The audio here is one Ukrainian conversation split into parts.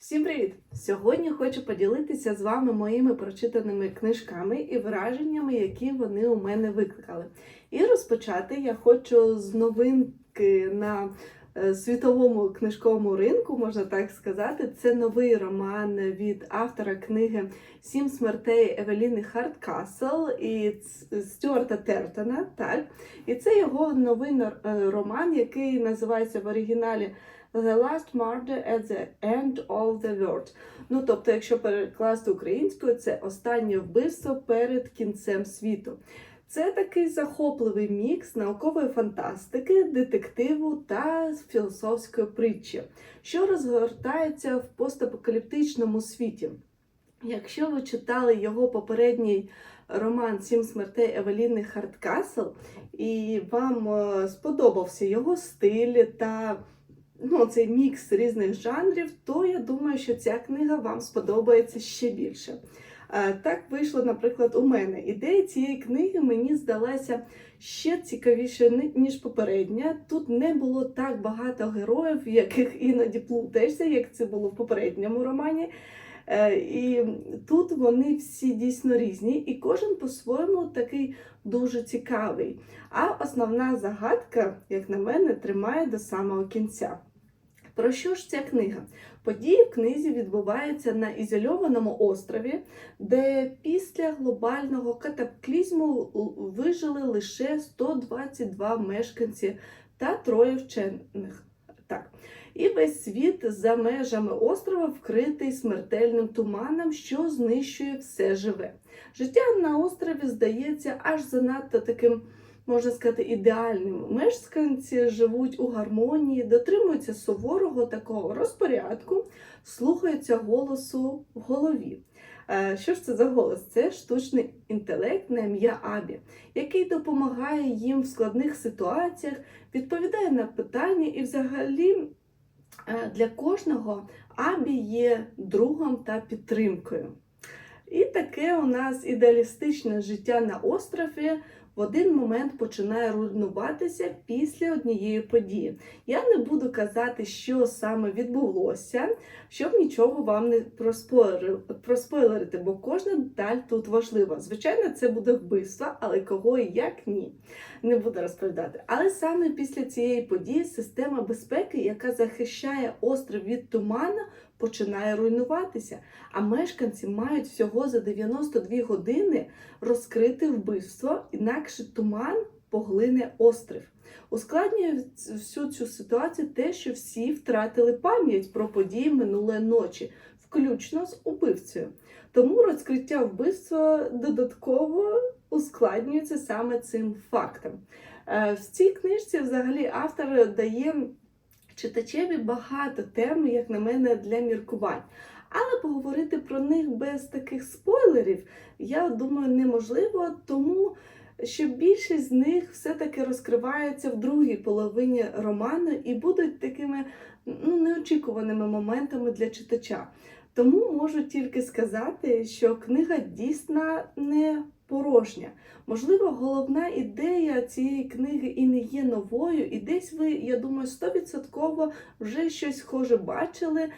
Всім привіт! Сьогодні хочу поділитися з вами моїми прочитаними книжками і враженнями, які вони у мене викликали. І розпочати я хочу з новинки на е, світовому книжковому ринку, можна так сказати. Це новий роман від автора книги Сім смертей Евеліни Хардкасл і Стюарта Тертона. Так, і це його новий е, роман, який називається в оригіналі. The last murder at the end of the world. Ну, тобто, якщо перекласти українською, це останнє вбивство перед кінцем світу. Це такий захопливий мікс наукової фантастики, детективу та філософської притчі, що розгортається в постапокаліптичному світі. Якщо ви читали його попередній роман Сім смертей Евеліни Хардкасл, і вам е, сподобався його стиль та ну, цей мікс різних жанрів, то я думаю, що ця книга вам сподобається ще більше. Е, Так вийшло, наприклад, у мене. Ідея цієї книги мені здалася ще цікавіше, ніж попередня. Тут не було так багато героїв, яких іноді плутаєшся, як це було в попередньому романі. Е, І тут вони всі дійсно різні, і кожен по-своєму такий дуже цікавий. А основна загадка, як на мене, тримає до самого кінця. Про що ж ця книга? Події в книзі відбуваються на ізольованому острові, де після глобального катаклізму вижили лише 122 мешканці та троє вчених. Так. І весь світ за межами острова вкритий смертельним туманом, що знищує все живе. Життя на острові здається аж занадто таким можна сказати, ідеальним. Мешканці живуть у гармонії, дотримуються суворого такого розпорядку, слухаються голосу в голові. Е, Що ж це за голос? Це штучний інтелект на ім'я Абі, який допомагає їм в складних ситуаціях, відповідає на питання і взагалі е, для кожного Абі є другом та підтримкою. І таке у нас ідеалістичне життя на острові в один момент починає руйнуватися після однієї події. Я не буду казати, що саме відбулося, щоб нічого вам не проспойлерити, бо кожна деталь тут важлива. Звичайно, це буде вбивство, але кого і як ні. Не буду розповідати. Але саме після цієї події система безпеки, яка захищає острів від туману, починає руйнуватися. А мешканці мають всього за 92 години розкрити вбивство, інакше туман поглине острів. Ускладнює всю цю ситуацію те, що всі втратили пам'ять про події минулої ночі, включно з убивцею. Тому розкриття вбивства додатково ускладнюється саме цим фактом. Е, В цій книжці взагалі автор дає читачеві багато тем, як на мене, для міркувань. Але поговорити про них без таких спойлерів, я думаю, неможливо, тому що більшість з них все-таки розкривається в другій половині роману і будуть такими ну, неочікуваними моментами для читача. Тому можу тільки сказати, що книга дійсно не порожня. Можливо, головна ідея цієї книги і не є новою, і десь ви, я думаю, 100% вже щось схоже бачили.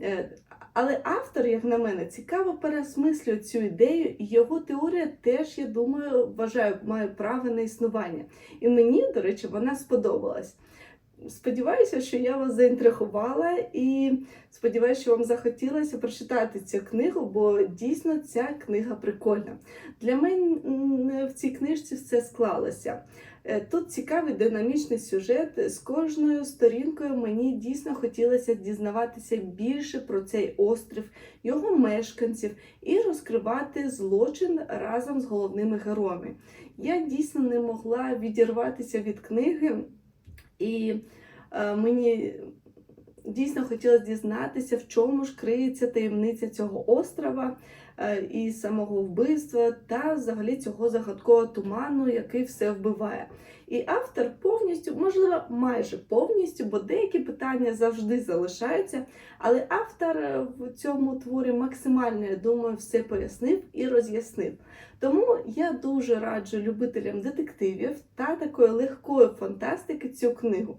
Е, Але автор, як на мене, цікаво переосмислює цю ідею, і його теорія теж, я думаю, вважаю, має право на існування. І мені, до речі, вона сподобалась. Сподіваюся, що я вас заінтригувала і сподіваюся, що вам захотілося прочитати цю книгу, бо дійсно ця книга прикольна. Для мене в цій книжці все склалося. Е, Тут цікавий динамічний сюжет. З кожною сторінкою мені дійсно хотілося дізнаватися більше про цей острів, його мешканців і розкривати злочин разом з головними героями. Я дійсно не могла відірватися від книги, і е, мені дійсно хотілося дізнатися, в чому ж криється таємниця цього острова і самого вбивства, та взагалі цього загадкового туману, який все вбиває. І автор повністю, можливо, майже повністю, бо деякі питання завжди залишаються. Але автор е, в цьому творі максимально, я думаю, все пояснив і роз'яснив. Тому я дуже раджу любителям детективів та такої легкої фантастики цю книгу.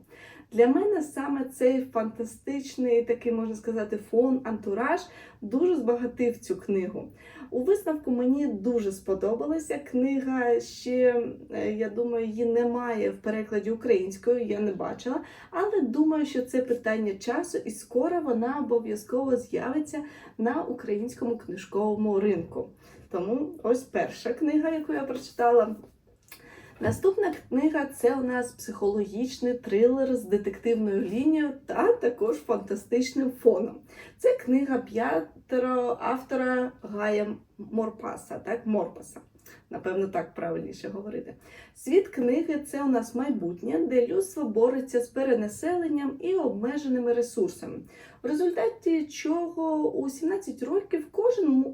Для мене саме цей фантастичний, такий можна сказати, фон, антураж дуже збагатив цю книгу. У висновку мені дуже сподобалася книга. Ще е, я думаю, її немає в перекладі українською, я не бачила. Але думаю, що це питання часу, і скоро вона обов'язково з'явиться на українському книжковому ринку. Тому ось перша книга, яку я прочитала. Наступна книга це у нас психологічний трилер з детективною лінією та також фантастичним фоном. Це книга п'ятеро автора Гая Морпаса, так, Морпаса. Напевно, так правильніше говорити. Світ книги це у нас майбутнє, де людство бореться з перенаселенням і обмеженими ресурсами, в результаті чого у 17 років кожен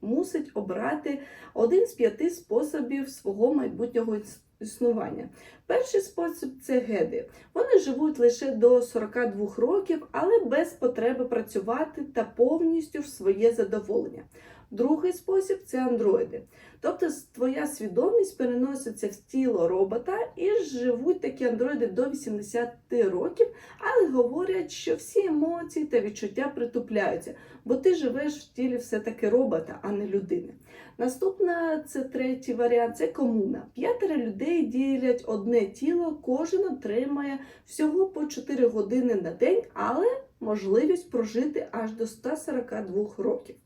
мусить обрати один з п'яти способів свого майбутнього існування. Перший спосіб це геди. Вони живуть лише до 42 років, але без потреби працювати та повністю в своє задоволення. Другий спосіб це андроїди. Тобто твоя свідомість переноситься в тіло робота і живуть такі андроїди до 80 років, але говорять, що всі емоції та відчуття притупляються, бо ти живеш в тілі все-таки робота, а не людини. Наступна це третій варіант це комуна. П'ятеро людей ділять одне тіло, кожен отримає всього по 4 години на день, але можливість прожити аж до 142 років.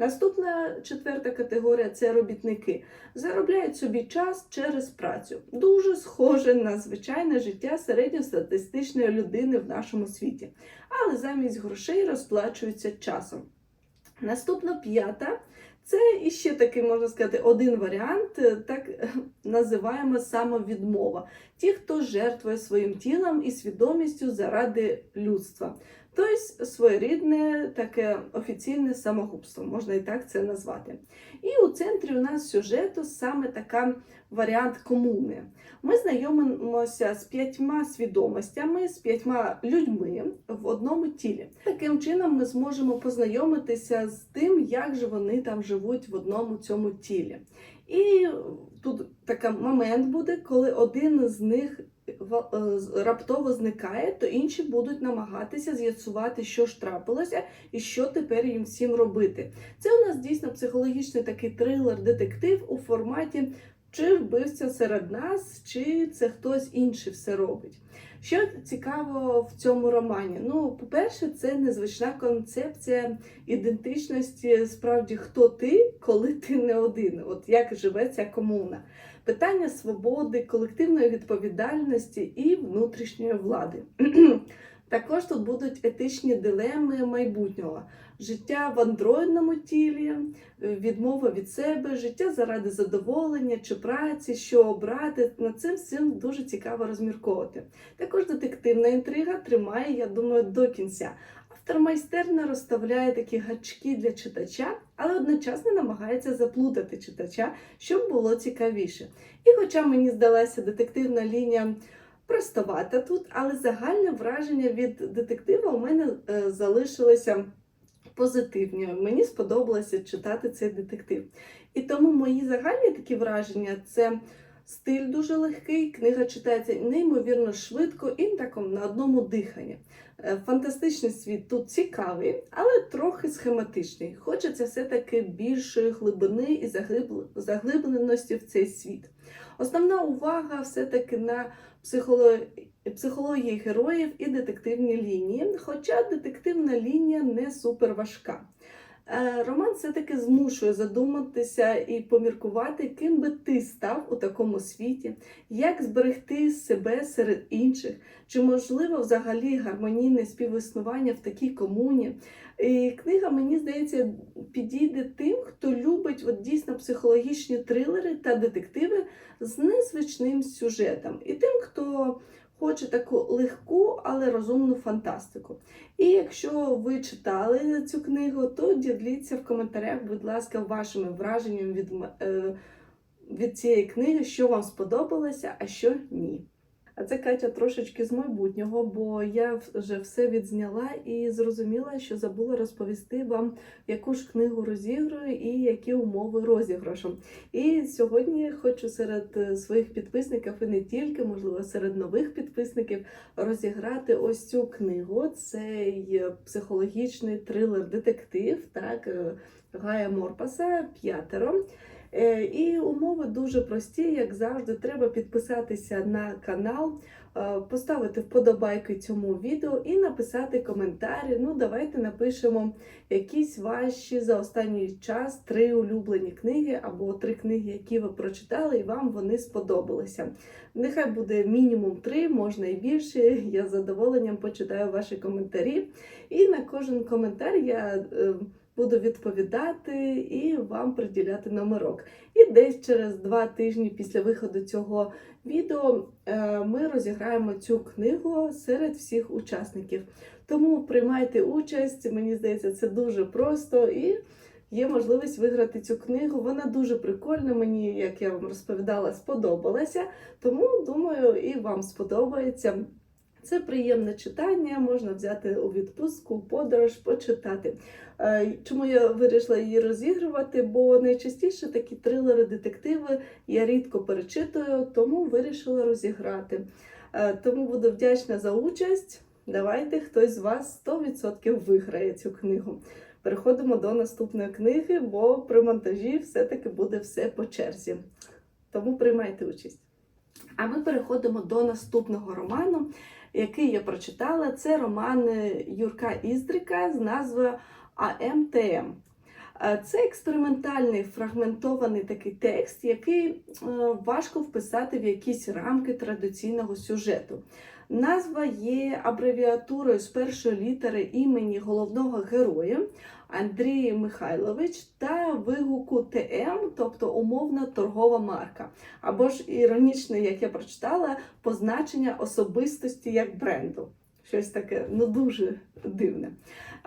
Наступна четверта категорія це робітники. Заробляють собі час через працю. Дуже схоже на звичайне життя середньостатистичної людини в нашому світі, але замість грошей розплачуються часом. Наступна п'ята це іще такий, можна сказати, один варіант, е, так називаємо самовідмова. Ті, хто жертвує своїм тілом і свідомістю заради людства. Тобто своєрідне таке офіційне самогубство, можна і так це назвати. І у центрі у нас сюжету саме така варіант комуни. Ми знайомимося з п'ятьма свідомостями, з п'ятьма людьми в одному тілі. Таким чином ми зможемо познайомитися з тим, як же вони там живуть в одному цьому тілі. І тут такий момент буде, коли один з них раптово зникає, то інші будуть намагатися з'ясувати, що ж трапилося і що тепер їм всім робити. Це у нас дійсно психологічний такий трилер-детектив у форматі. Чи вбивця серед нас, чи це хтось інший все робить. Що цікаво в цьому романі? Ну, по-перше, це незвична концепція ідентичності, справді, хто ти, коли ти не один, от як живе ця комуна. Питання свободи, колективної відповідальності і внутрішньої влади. Також тут будуть етичні дилеми майбутнього: життя в андроїдному тілі, відмова від себе, життя заради задоволення чи праці, що обрати. Над цим всім дуже цікаво розмірковувати. Також детективна інтрига тримає, я думаю, до кінця. Автор майстерно розставляє такі гачки для читача, але одночасно намагається заплутати читача, щоб було цікавіше. І хоча мені здалася детективна лінія простовата тут, але загальне враження від детектива у мене е, залишилося позитивні. Мені сподобалося читати цей детектив. І тому мої загальні такі враження це. Стиль дуже легкий, книга читається неймовірно швидко і таком на одному диханні. Е, Фантастичний світ тут цікавий, але трохи схематичний. Хочеться все-таки більшої глибини і заглиб- заглибленості в цей світ. Основна увага все-таки на. Психології героїв і детективні лінії, хоча детективна лінія не супер важка. Е, Роман все-таки змушує задуматися і поміркувати, ким би ти став у такому світі, як зберегти себе серед інших, чи можливо взагалі гармонійне співіснування в такій комуні. І книга, мені здається, підійде тим, хто любить от, дійсно психологічні трилери та детективи з незвичним сюжетом, і тим, хто хоче таку легку, але розумну фантастику. І якщо ви читали цю книгу, то діліться в коментарях, будь ласка, вашими враженнями від, е, від цієї книги, що вам сподобалося, а що ні. А це Катя трошечки з майбутнього, бо я вже все відзняла і зрозуміла, що забула розповісти вам, яку ж книгу розіграю і які умови розіграшу. І сьогодні хочу серед е, своїх підписників і не тільки, можливо, серед нових підписників розіграти ось цю книгу. Цей психологічний трилер-детектив, так, е, Гая Морпаса п'ятеро. Е, І умови дуже прості, як завжди, треба підписатися на канал, е, поставити вподобайки цьому відео і написати коментарі. Ну, давайте напишемо якісь ваші за останній час три улюблені книги або три книги, які ви прочитали, і вам вони сподобалися. Нехай буде мінімум три, можна і більше. Я з задоволенням почитаю ваші коментарі. І на кожен коментар я. Буду відповідати і вам приділяти номерок. І десь через два тижні після виходу цього відео е, ми розіграємо цю книгу серед всіх учасників. Тому приймайте участь, мені здається, це дуже просто і є можливість виграти цю книгу. Вона дуже прикольна. Мені, як я вам розповідала, сподобалася. Тому думаю, і вам сподобається. Це приємне читання, можна взяти у відпустку, подорож, почитати. Е, Чому я вирішила її розігрувати? Бо найчастіше такі трилери, детективи я рідко перечитую, тому вирішила розіграти. Е, Тому буду вдячна за участь. Давайте хтось з вас 100% виграє цю книгу. Переходимо до наступної книги, бо при монтажі все-таки буде все по черзі. Тому приймайте участь. А ми переходимо до наступного роману, який я прочитала. Це роман Юрка Іздрика з назвою АМТМ. Е, Це експериментальний фрагментований такий текст, який е, важко вписати в якісь рамки традиційного сюжету. Назва є абревіатурою з першої літери імені головного героя Андрія Михайлович та вигуку ТМ, тобто умовна торгова марка. Або ж іронічно, як я прочитала, позначення особистості як бренду. Щось таке ну дуже дивне.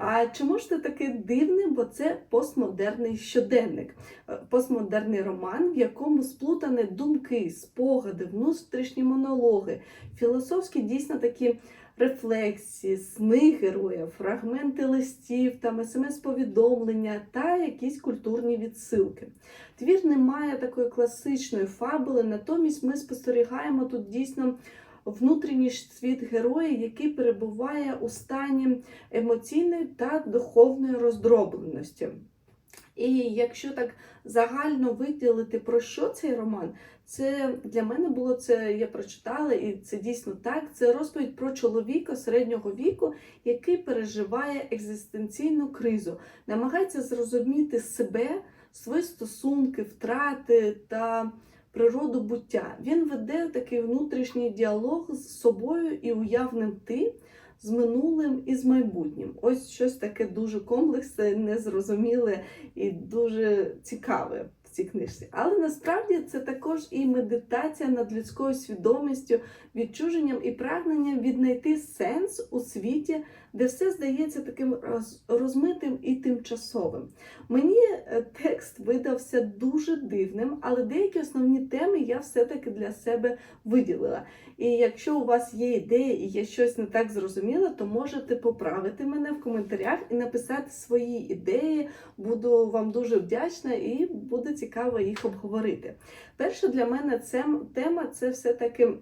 А чому ж це таке дивне? Бо це постмодерний щоденник, Е, постмодерний роман, в якому сплутані думки, спогади, внутрішні монологи, філософські дійсно такі рефлексії, сни героя, фрагменти листів, там смс-повідомлення та якісь культурні відсилки. Твір не має такої класичної фабули, натомість ми спостерігаємо тут дійсно внутрішній світ героя, який перебуває у стані емоційної та духовної роздробленості. І якщо так загально виділити про що цей роман, це для мене було це, я прочитала, і це дійсно так. Це розповідь про чоловіка середнього віку, який переживає екзистенційну кризу, намагається зрозуміти себе, свої стосунки, втрати та природу буття. Він веде такий внутрішній діалог з собою і уявним ти. З минулим і з майбутнім. Ось щось таке дуже комплексне, незрозуміле і дуже цікаве в цій книжці. Але насправді це також і медитація над людською свідомістю, відчуженням і прагненням віднайти сенс у світі, де все здається таким роз- розмитим і тимчасовим. Мені е, текст видався дуже дивним, але деякі основні теми я все-таки для себе виділила. І якщо у вас є ідея і я щось не так зрозуміла, то можете поправити мене в коментарях і написати свої ідеї. Буду вам дуже вдячна і буде цікаво їх обговорити. Перше для мене це тема це все-таки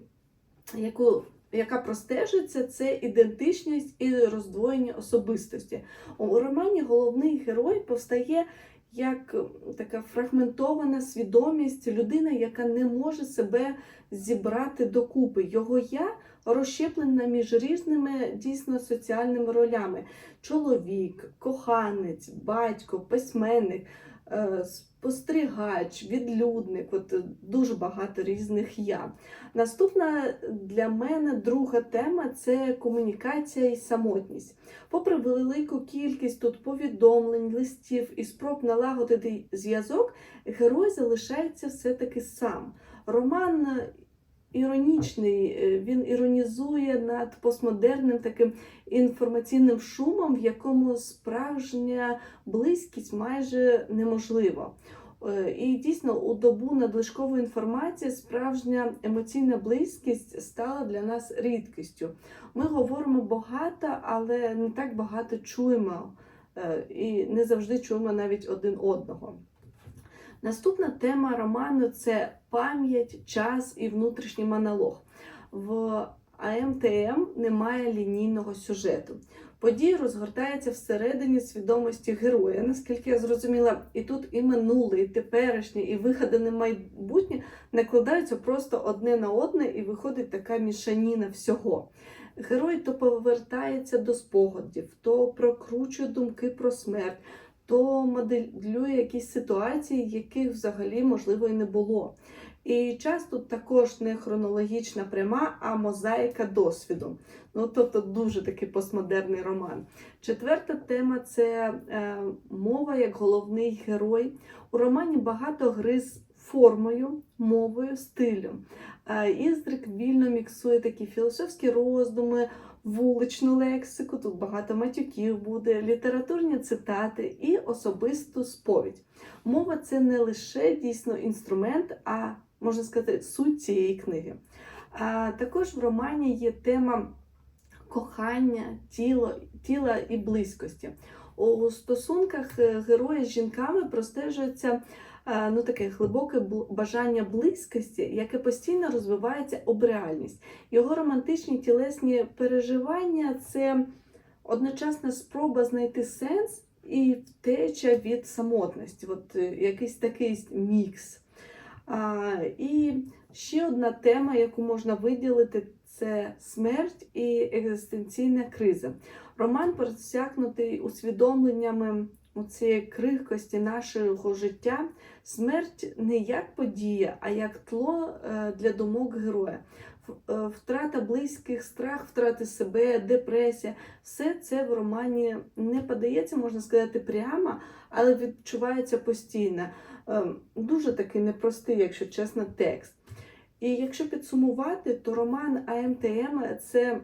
яку. Яка простежиться, це ідентичність і роздвоєння особистості. У романі головний герой повстає як така фрагментована свідомість, людина, яка не може себе зібрати докупи. Його я розщеплена між різними дійсно соціальними ролями: чоловік, коханець, батько, письменник. Е, Спостерігач, відлюдник, от дуже багато різних я. Наступна для мене друга тема це комунікація і самотність. Попри велику кількість тут повідомлень, листів і спроб налагодити зв'язок, герой залишається все-таки сам. Роман іронічний, е, він іронізує над постмодерним таким інформаційним шумом, в якому справжня близькість майже неможлива. Е, І дійсно у добу надлишкової інформації справжня емоційна близькість стала для нас рідкістю. Ми говоримо багато, але не так багато чуємо е, і не завжди чуємо навіть один одного. Наступна тема роману це пам'ять, час і внутрішній монолог. В АМТМ немає лінійного сюжету. Події розгортаються всередині свідомості героя, наскільки я зрозуміла, і тут і минуле, і теперішнє, і вигадане майбутнє накладаються просто одне на одне, і виходить така мішаніна всього. Герой то повертається до спогадів, то прокручує думки про смерть, то моделює якісь ситуації, яких взагалі можливо і не було. І час тут також не хронологічна пряма, а мозаїка досвіду. Ну, тобто дуже такий постмодерний роман. Четверта тема це е, мова як головний герой. У романі багато гри з формою, мовою, стилем. Е, Іздрик вільно міксує такі філософські роздуми, вуличну лексику, тут багато матюків буде, літературні цитати і особисту сповідь. Мова це не лише дійсно інструмент, а можна сказати, суть цієї книги. А також в романі є тема кохання, тіло, тіла і близькості. У стосунках е, героя з жінками простежується ну, таке глибоке бажання близькості, яке постійно розвивається об реальність. Його романтичні тілесні переживання це одночасна спроба знайти сенс і втеча від самотності. От е, якийсь такий мікс. А, і ще одна тема, яку можна виділити, це смерть і екзистенційна криза. Роман просякнутий усвідомленнями цієї крихкості нашого життя. Смерть не як подія, а як тло е, для думок героя. Е, Втрата близьких, страх втрати себе, депресія все це в романі не подається, можна сказати, прямо, але відчувається постійно. Ем, Дуже такий непростий, якщо чесно, текст. І якщо підсумувати, то роман АМТМ це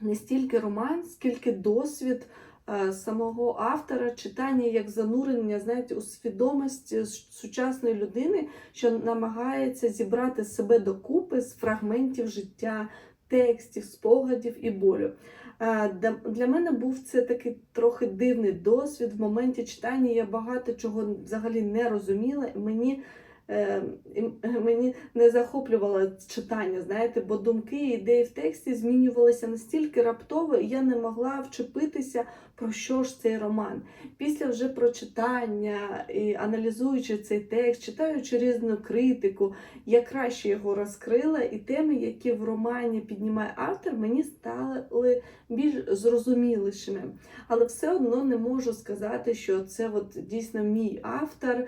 не стільки роман, скільки досвід е, самого автора, читання як занурення, знаєте, у свідомість е, сучасної людини, що намагається зібрати себе докупи з фрагментів життя, текстів, спогадів і болю. Е, Для мене був це такий трохи дивний досвід. В моменті читання я багато чого взагалі не розуміла. Мені, е, мені не захоплювало читання, знаєте, бо думки і ідеї в тексті змінювалися настільки раптово, і я не могла вчепитися, про що ж цей роман. Після вже прочитання і аналізуючи цей текст, читаючи різну критику, я краще його розкрила, і теми, які в романі піднімає автор, мені стали більш зрозумілішими. Але все одно не можу сказати, що це от дійсно мій автор,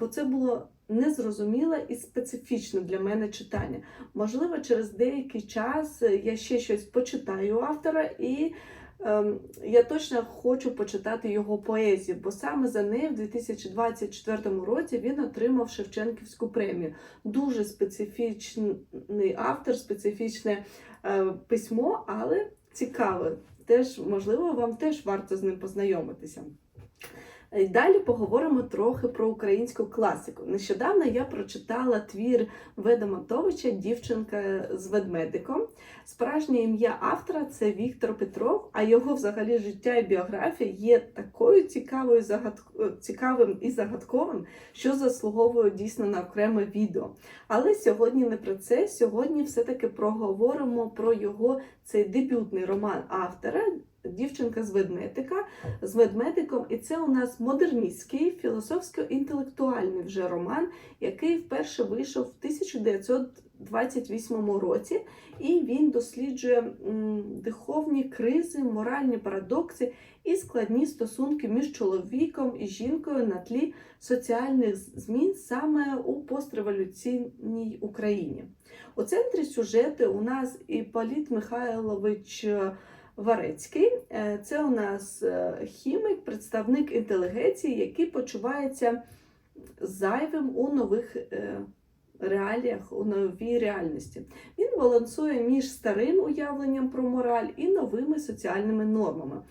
бо це було незрозуміле і специфічне для мене читання. Можливо, через деякий час е, я ще щось почитаю автора і. ем, Я точно хочу почитати його поезію, бо саме за неї в 2024 році він отримав Шевченківську премію. Дуже специфічний автор, специфічне е, письмо, але цікаве. Теж, можливо, вам теж варто з ним познайомитися. І Далі поговоримо трохи про українську класику. Нещодавно я прочитала твір Веда Матовича Дівчинка з ведмедиком. Справжнє ім'я автора це Віктор Петров, а його взагалі життя і біографія є такою цікавою загадк- цікавим і загадковим, що заслуговує дійсно на окреме відео. Але сьогодні не про це. Сьогодні все-таки проговоримо про його цей дебютний роман автора. Дівчинка з ведмедика з ведмедиком, і це у нас модерністський, філософсько-інтелектуальний вже роман, який вперше вийшов в 1928 році, і він досліджує духовні кризи, моральні парадокси і складні стосунки між чоловіком і жінкою на тлі соціальних змін саме у постреволюційній Україні. У центрі сюжету у нас Іпполіт Михайлович. Варецький Е, це у нас е, хімік, представник інтелігенції, який почувається зайвим у нових е, реаліях, у новій реальності. Він балансує між старим уявленням про мораль і новими соціальними нормами.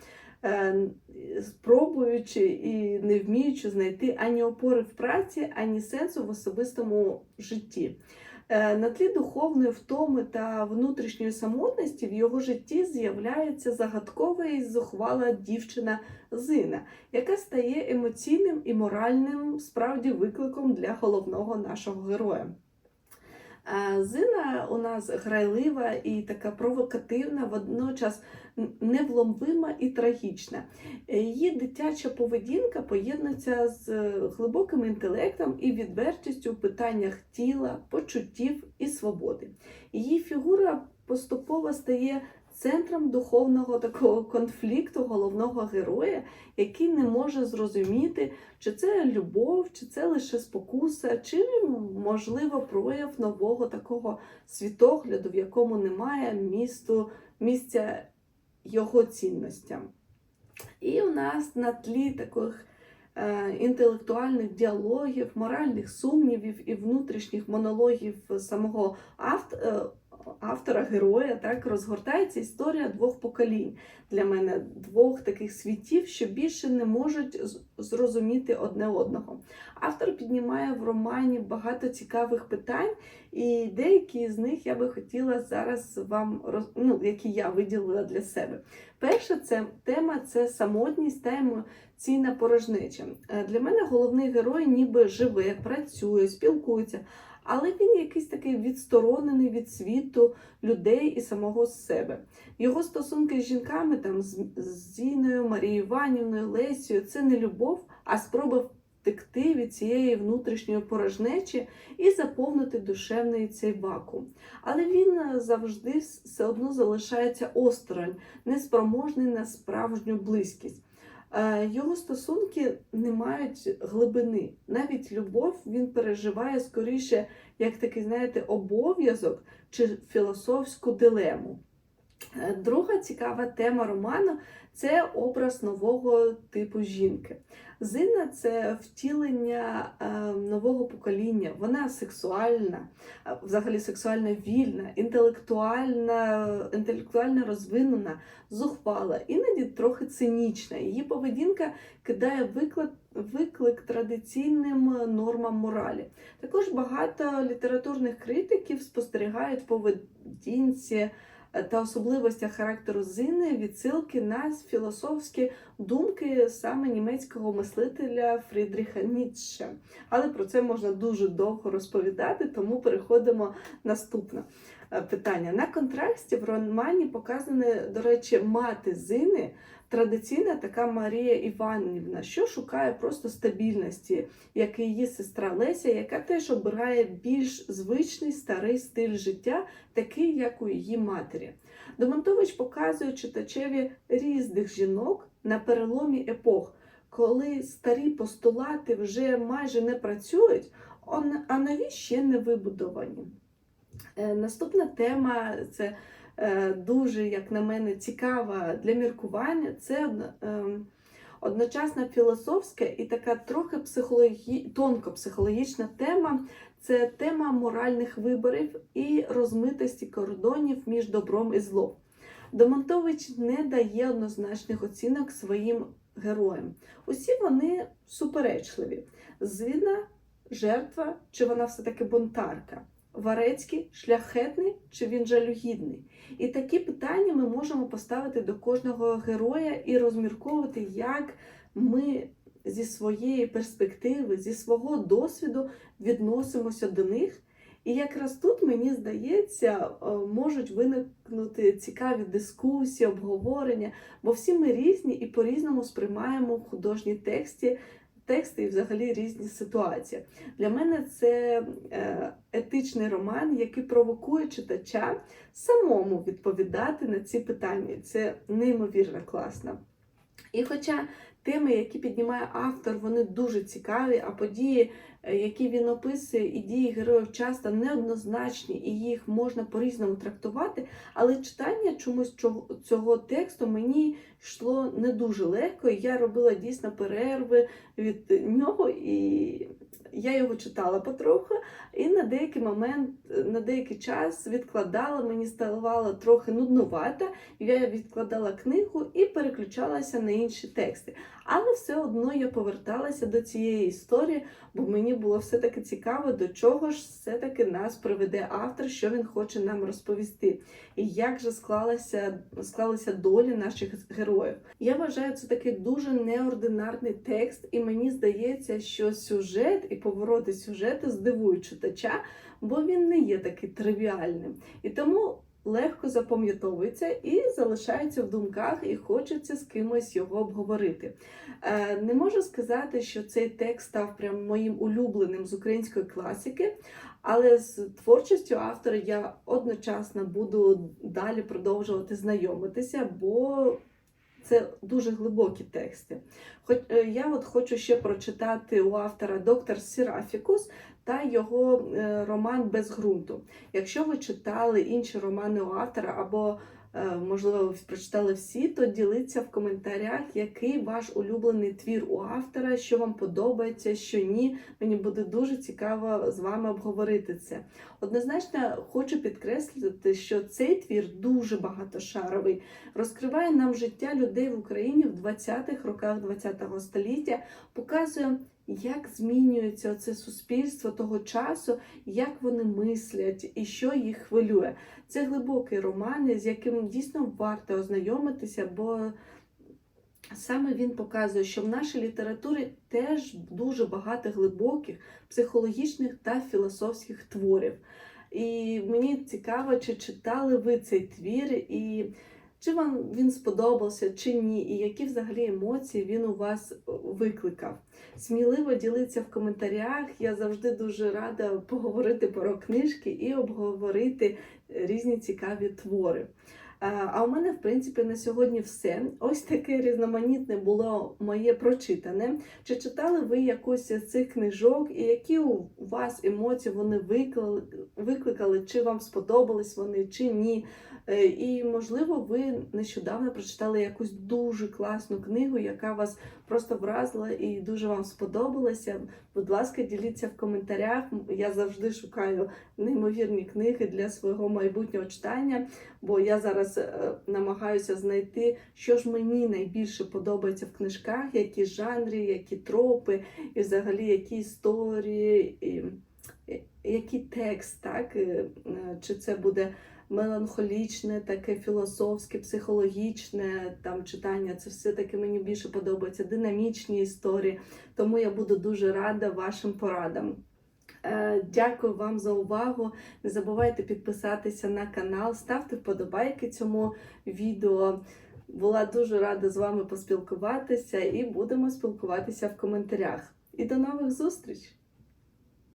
спробуючи і не вміючи знайти ані опори в праці, ані сенсу в особистому житті. Е, На тлі духовної втоми та внутрішньої самотності в його житті з'являється загадкова і зухвала дівчина Зина, яка стає емоційним і моральним справді викликом для головного нашого героя. Е, Зина у нас грайлива і така провокативна, водночас невломлива і трагічна. Е, Її дитяча поведінка поєднується з глибоким інтелектом і відвертістю в питаннях тіла, почуттів і свободи. Її фігура поступово стає центром духовного такого конфлікту головного героя, який не може зрозуміти, чи це любов, чи це лише спокуса, чи можливо прояв нового такого світогляду, в якому немає місту, місця його цінностям. І у нас на тлі таких е, інтелектуальних діалогів, моральних сумнівів і внутрішніх монологів самого авт, е, автора, героя, так розгортається історія двох поколінь для мене, двох таких світів, що більше не можуть зрозуміти одне одного. Автор піднімає в романі багато цікавих питань, і деякі з них я би хотіла зараз вам роз... ну, які я виділила для себе. Перша це тема це самотність та емоційна порожнеча. Е, Для мене головний герой ніби живе, працює, спілкується, але він якийсь такий відсторонений від світу, людей і самого себе. Його стосунки з жінками, там з Зіною, Марією Іванівною, Лесією, це не любов, а спроба втекти від цієї внутрішньої порожнечі і заповнити душевний цей вакуум. Але він е, завжди все одно залишається осторонь, неспроможний на справжню близькість. Е, Його стосунки не мають глибини. Навіть любов він переживає скоріше як такий, знаєте, обов'язок чи філософську дилему. Е, Друга цікава тема роману це образ нового типу жінки. Зина це втілення е, нового покоління. Вона сексуальна, е, взагалі сексуально вільна, інтелектуальна, інтелектуально розвинена, зухвала, іноді трохи цинічна. Її поведінка кидає виклик, виклик традиційним нормам моралі. Також багато літературних критиків спостерігають поведінці та особливостях характеру Зини відсилки на філософські думки саме німецького мислителя Фрідріха Ніцше. Але про це можна дуже довго розповідати, тому переходимо наступне питання. На контрасті в романі показана, до речі, мати Зини. Традиційна така Марія Іванівна, що шукає просто стабільності, як і її сестра Леся, яка теж обирає більш звичний старий стиль життя, такий, як у її матері. Домонтович показує читачеві різних жінок на переломі епох, коли старі постулати вже майже не працюють, а нові ще не вибудовані. Е, Наступна тема це е, дуже, як на мене, цікава для міркування. Це ем, філософська і така трохи психологі... тонко психологічна тема. Це тема моральних виборів і розмитості кордонів між добром і злом. Домонтович не дає однозначних оцінок своїм героям. Усі вони суперечливі. Зина жертва, чи вона все-таки бунтарка? Варецький шляхетний чи він жалюгідний? І такі питання ми можемо поставити до кожного героя і розмірковувати, як ми зі своєї перспективи, зі свого досвіду відносимося до них. І якраз тут, мені здається, е, можуть виникнути цікаві дискусії, обговорення, бо всі ми різні і по-різному сприймаємо в художній тексті тексти і взагалі різні ситуації. Для мене це е, етичний роман, який провокує читача самому відповідати на ці питання. Це неймовірно класно. І хоча теми, які піднімає автор, вони дуже цікаві, а події, які він описує, і дії героїв часто неоднозначні, і їх можна по-різному трактувати, але читання чомусь цього тексту мені йшло не дуже легко, я робила дійсно перерви від нього і я його читала потроху, і на деякий момент, на деякий час відкладала, мені ставало трохи нуднувато, я відкладала книгу і переключалася на інші тексти. Але все одно я поверталася до цієї історії, бо мені було все-таки цікаво, до чого ж все-таки нас приведе автор, що він хоче нам розповісти, і як же склалася, склалися долі наших героїв. Я вважаю, це такий дуже неординарний текст, і мені здається, що сюжет і повороти сюжету здивують читача, бо він не є такий тривіальним. І тому легко запам'ятовується і залишається в думках, і хочеться з кимось його обговорити. Е, Не можу сказати, що цей текст став прям моїм улюбленим з української класики, але з творчістю автора я одночасно буду далі продовжувати знайомитися, бо це дуже глибокі тексти. Хоч е, я от хочу ще прочитати у автора доктор Сірафікус та його е, роман Без ґрунту. Якщо ви читали інші романи у автора або е, Можливо, ви прочитали всі, то діліться в коментарях, який ваш улюблений твір у автора, що вам подобається, що ні. Мені буде дуже цікаво з вами обговорити це. Однозначно хочу підкреслити, що цей твір дуже багатошаровий, розкриває нам життя людей в Україні в 20-х роках ХХ століття, показує, як змінюється це суспільство того часу, як вони мислять і що їх хвилює. Це глибокий роман, з яким дійсно варто ознайомитися, бо саме він показує, що в нашій літературі теж дуже багато глибоких психологічних та філософських творів. І мені цікаво, чи читали ви цей твір, і чи вам він сподобався, чи ні, і які взагалі емоції він у вас викликав. Сміливо діліться в коментарях. Я завжди дуже рада поговорити про книжки і обговорити різні цікаві твори. А у мене, в принципі, на сьогодні все. Ось таке різноманітне було моє прочитане. Чи читали ви якусь з цих книжок, і які у вас емоції вони викликали, чи вам сподобались вони, чи ні? Е, І, можливо, ви нещодавно прочитали якусь дуже класну книгу, яка вас просто вразила і дуже вам сподобалася. Будь ласка, діліться в коментарях. Я завжди шукаю неймовірні книги для свого майбутнього читання, бо я зараз е, намагаюся знайти, що ж мені найбільше подобається в книжках, які жанри, які тропи, і взагалі які історії, і, і який текст, так? Е, Чи це буде меланхолічне, таке філософське, психологічне там читання. Це все таки мені більше подобається. Динамічні історії. Тому я буду дуже рада вашим порадам. Е, Дякую вам за увагу. Не забувайте підписатися на канал, ставте вподобайки цьому відео. Була дуже рада з вами поспілкуватися і будемо спілкуватися в коментарях. І до нових зустріч!